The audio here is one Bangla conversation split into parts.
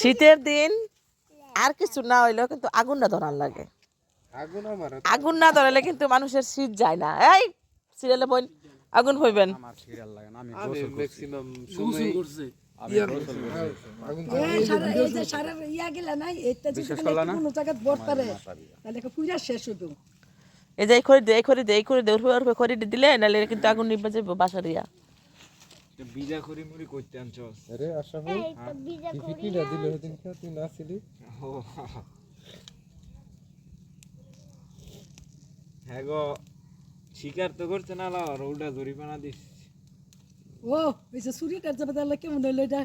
শীতের দিন আর কিছু না হইলেও কিন্তু আগুন না ধরার লাগে। আগুন না ধরালে কিন্তু মানুষের শীত যায় না। এই সিরিয়ালে বোন আগুন হইবেন। এই যে ইয়া এই খড়ি দে এই খড়ি দে এই খড়ি দে উঠবে উঠবে খড়ি দিলে নাহলে কিন্তু আগুন নিবে যাবে বাসারিয়া বিজা করি মুড়ি করতে আনছস। আরে আশরাফুল কি ফিকিটা দিল সেদিন কে তুই নাছিলি হ্যাঁ গো শিকার তো করছে না লাও উল্টা জরিমানা দিস। ও যে যাবে তাহলে কেমন হইল এটা?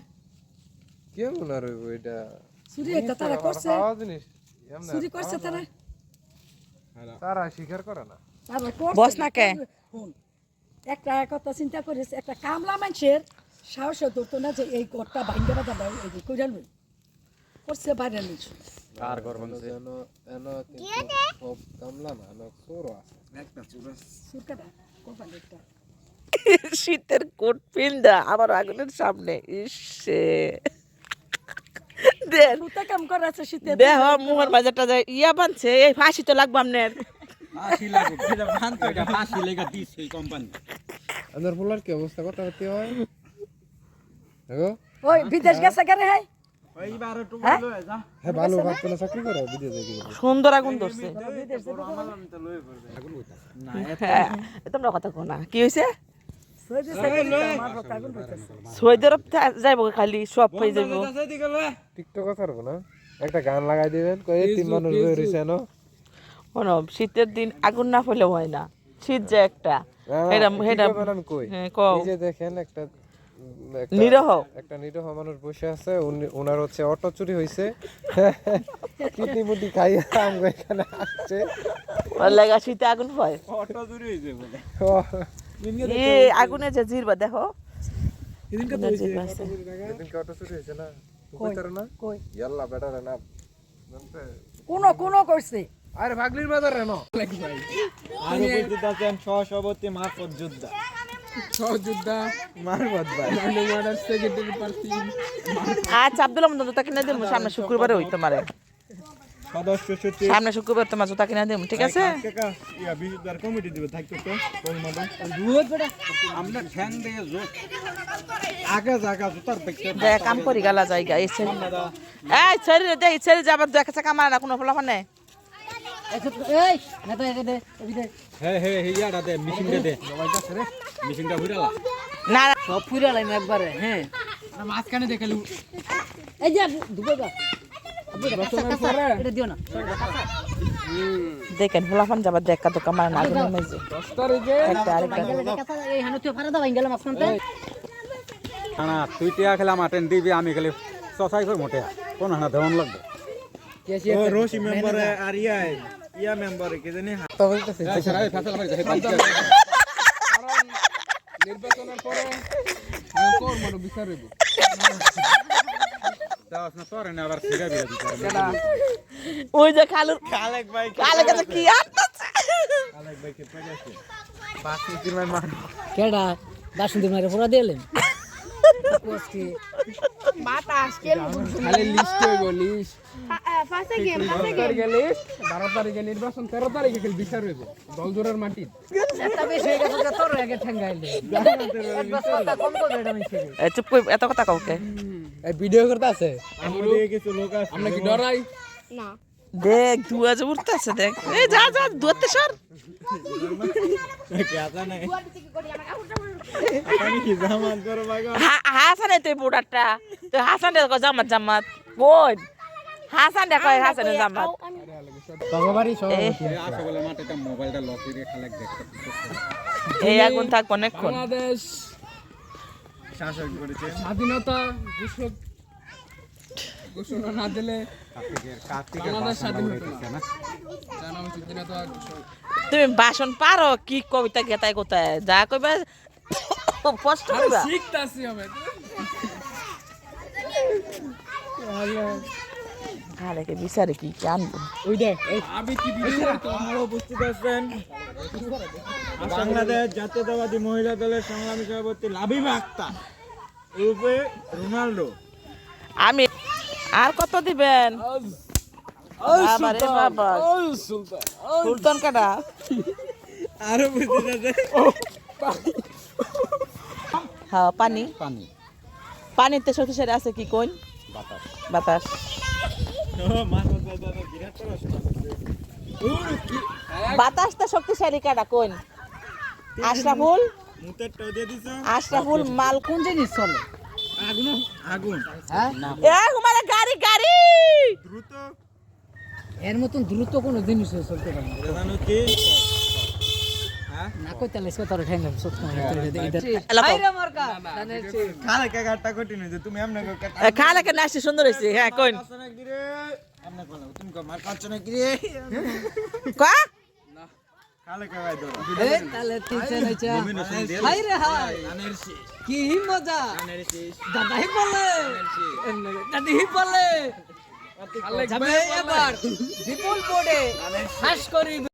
কেমন আর হইবো এটা? তারা করছে। করছে তারা? তারা স্বীকার করে না। তারা করছে। বস না কে? একটা কথা চিন্তা করিস একটা কামলা মানুষের সাহস ধরতো না যে এই ঘরটা ভাঙ্গে বাজাবে এই যে কইরা লই। করছে বাইরে নিছ কার ঘর ভাঙছে? এন কিন্তু সব কামলা না এন চোর আছে। সুরকাটা কোপালেরটা শীতের কোট পিন্দা আমার আগুনের সামনে ইসে দেহ মুহর বাজারটা যায় ইয়া বানছে এই ফাঁসি তো লাগবে আপনার আমার পোলার কি অবস্থা? কথা হতে হয়। ওই বিদেশ গেছে কেন হ্যাঁ? সুন্দর আগুন ধরছে। তোমরা কথা কি হয়েছে কথা যাইব খালি সব হয়ে যাইব। টিকটক না? একটা গান লাগাই দিবেন কই তিন মানুষ শোনো শীতের দিন আগুন না ফেলে হয় না। শীত যে একটা। হেডা হেডা হ্যাঁ কও। এই যে দেখেন একটা নিরহ। একটা নিরহ মানুষ বসে আছে ওনার হচ্ছে অটো চুরি হয়েছে কিডনি মুটি খাইয়া আমগো এখানে আসছে। ওর লাগা শীতে আগুন হয়। অটো চুরি হইছে বলে। এ আগুনে যে জিরবা দেখো। অটো চুরি হয়েছে না? কইতার না? কই? ইয়াল্লা বেটারে না। কোন কোন করছে। আরে ভাগলির বাজারে না। সহসভাপতি মারফত যোদ্ধা। সহযোদ্ধা। মারফত ভাই। মার্ডার সেক্রেটারি প্রার্থী আচ্ছা আব্দুল কিনে দিমু সামনে শুক্রবারে হই তোমারে সদস্য সচিব। সামনে শুক্রবার তোমার জুতা কিনে দিমু ঠিক আছে? ইয়া বিশুদ্ধার কমিটি দিবে থাকতো তো কোন আমরা ঠ্যাং দিয়ে আগে জায়গা জুতার পেকে দেখ কাম করি গালা জায়গা এই ছেলে এই ছেলে রে দে এই ছেলে যাবার দেখা কামার না কোনো ফলাফল নেই। এই না তো দে হ্যাঁ হ্যাঁ ইয়াটা দে মেশিনটা দে। মেশিনটা ঘুরালা না না, সব ফুরা লাইম একবারে হ্যাঁ। মাঝখানে দেখালু এই যে দুবে গা। এটা দিও না। দেখেন ফলাফল যাবার দেখা তো কামার না আগুনের মেজে একটা আরেকটা এই হানো তুই ফারা দাও গেলাম আপনার না তুই টিয়া খেলা মাটেন দিবি আমি খালি চসাই করে মোটে কোন হানা দেওয়ান লাগবে। রশি মেম্বার আর ইয়া ইয়া মেম্বার কে জানি নির্বাচনের পরে মনো বিচার হইব দাস না তোরে না আবার সিগা বিরা দিতে ওই যে খালুর কালেক ভাই কালে কাছে কি আটছে কালেক ভাই কে পেয়ে গেছে। কেডা? বাসন্তী মারে পুরা দিলেন খালি লিস্ট হইব লিস্ট বারো তারিখে নির্বাচন তেরো তারিখে খালি বিচার হইব। দলজোরের মাটি একটা বেশি গেছে তোর আগে ঠেঙ্গাইলে কম করে এটা চুপ এত কথা কাউকে ভিডিও করতে আছে? আমরা কি ডরাই? দেখ ধুয়া যে উঠতেছে দেখ। এই যা যা ধুয়াতে সর। হাসানে তুই বুড়াটা তুই হাসান জামাত জামাত। বোন হাসান দেখো হাসানে সব আসে বলে মোবাইলটা লক খালে দেখতে এই আগুন থাক অনেকক্ষণ। বাংলাদেশ শাসন করেছে। স্বাধীনতা ঘোষক ঘোষণা না দিলে কার্তিকের কার্তিকের বাংলাদেশ স্বাধীন উড়ে না। জানাম স্বাধীনতা ঘোষক তুমি বাসন পারো কি কবিতা গেতাই কোথায়? যা কইবা কষ্ট কইবা। শিখতাছি আমি। কালেকে বিচারে কি কি আনব? ওই দেখ আমি কি আমরা উপস্থিত আছেন। বাংলাদেশ জাতীয়তাবাদী মহিলা দলের সংগ্রামী সভাপতি লাবিবা আক্তার রূপে রোনাল্ডো আমি আর কত দিবেন? বাবারে সুলতান কাটা আরও হ্যাঁ পানি। পানি। পানিতে শক্তিশালী আছে কি কোন বাতাস। বাতাস। মাছ দাদা বিরাট পড়াশোনা করছে বাতাস তো শক্তিশালী কাটা কোন? আশরাফুল? আশরাফুল মাল কোন জিনিস চলে আগুন আগুন হ্যাঁ গাড়ি গাড়ি! দ্রুত। এর মতন দ্রুত কোনো জিনিস চলতে পারে সুন্দর হয়েছে হ্যাঁ তুমি কো মার কাছ না গিরে কা? খালে কে গাই ধরো এই তাহলে তিনছে নাইছা হাইরে হাই কি মজা। দাদাই বলে। দাদি বলে। যাবে বোর্ডে হাস করি।